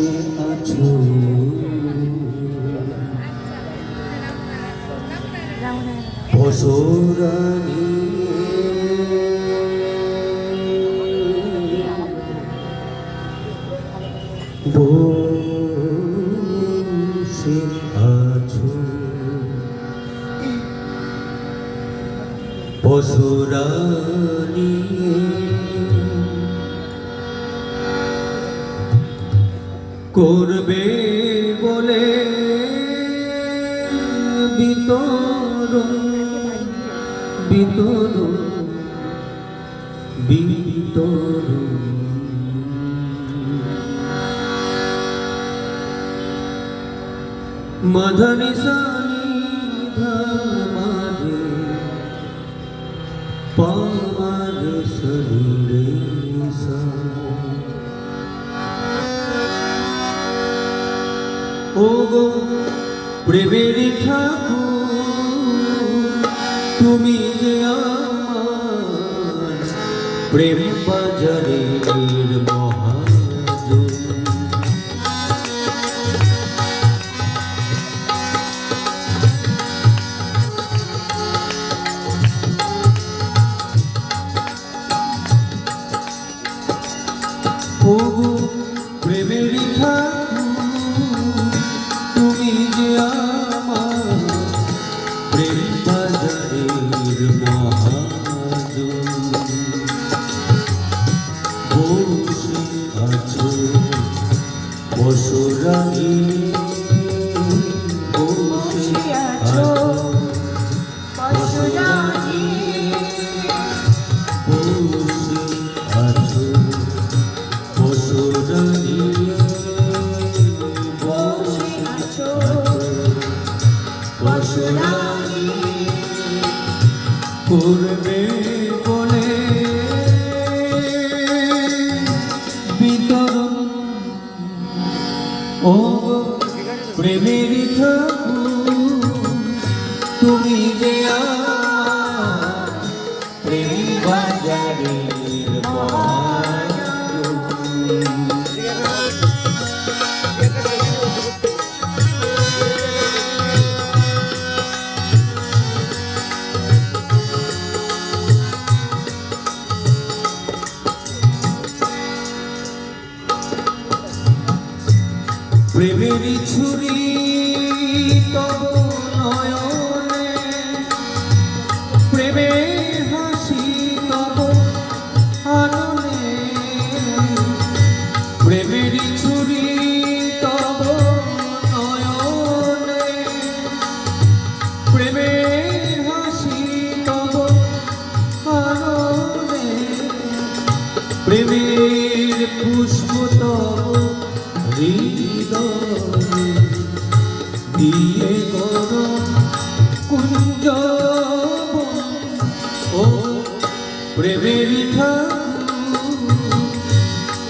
কাছে আছো। বসরানি বসে আছো বসর করবে বলে বিতরণ বিতরণ বিতরণ। মধনি সানি ধামারে ও গো প্রেমের ঠাকুর তুমি যে আমার প্রেম বাজারের বসে আছো ও প্রেমের ঠাকুর তুমি যে প্রেমের ছুরি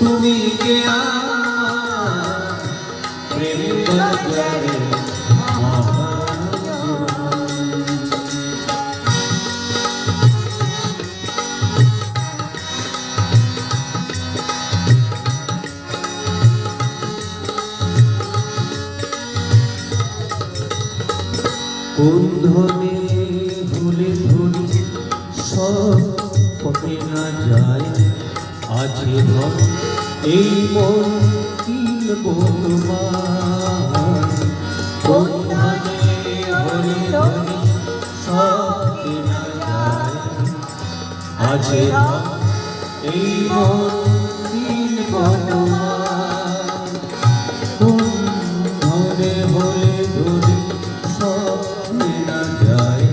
তুমি আমার? প্রেম বাজারে আছে ধর, এই মন কেনা যায় আছে এই মন কিনব তোমার ধরে হলে ধরে সব না যায়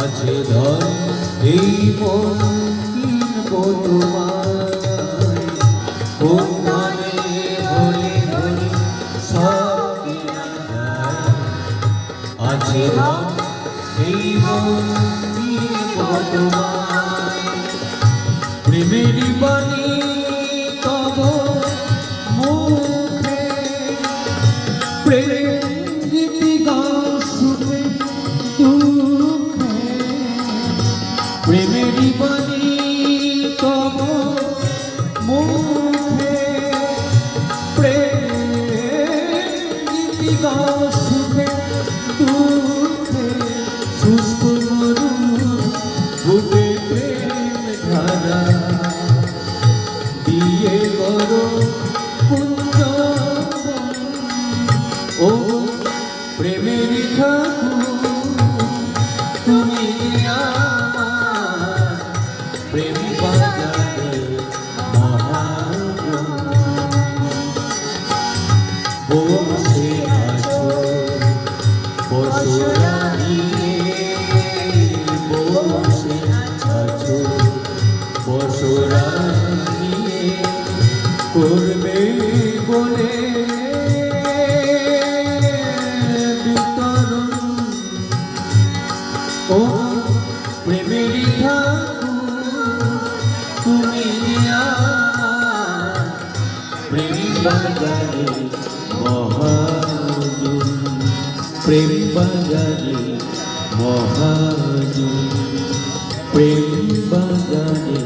আছে ধর, এই মন প্রেমের বাণী তব মুখে। প্রেম গীতি গান শুনে দুঃখে। প্রেমের বাণী প্রেম গীতি গান শুনে করবে বলে ও প্রেমের তুমি প্রেম বাজারে মহাজন। প্রেম বাজারে মহাজন। প্রেম বাজারে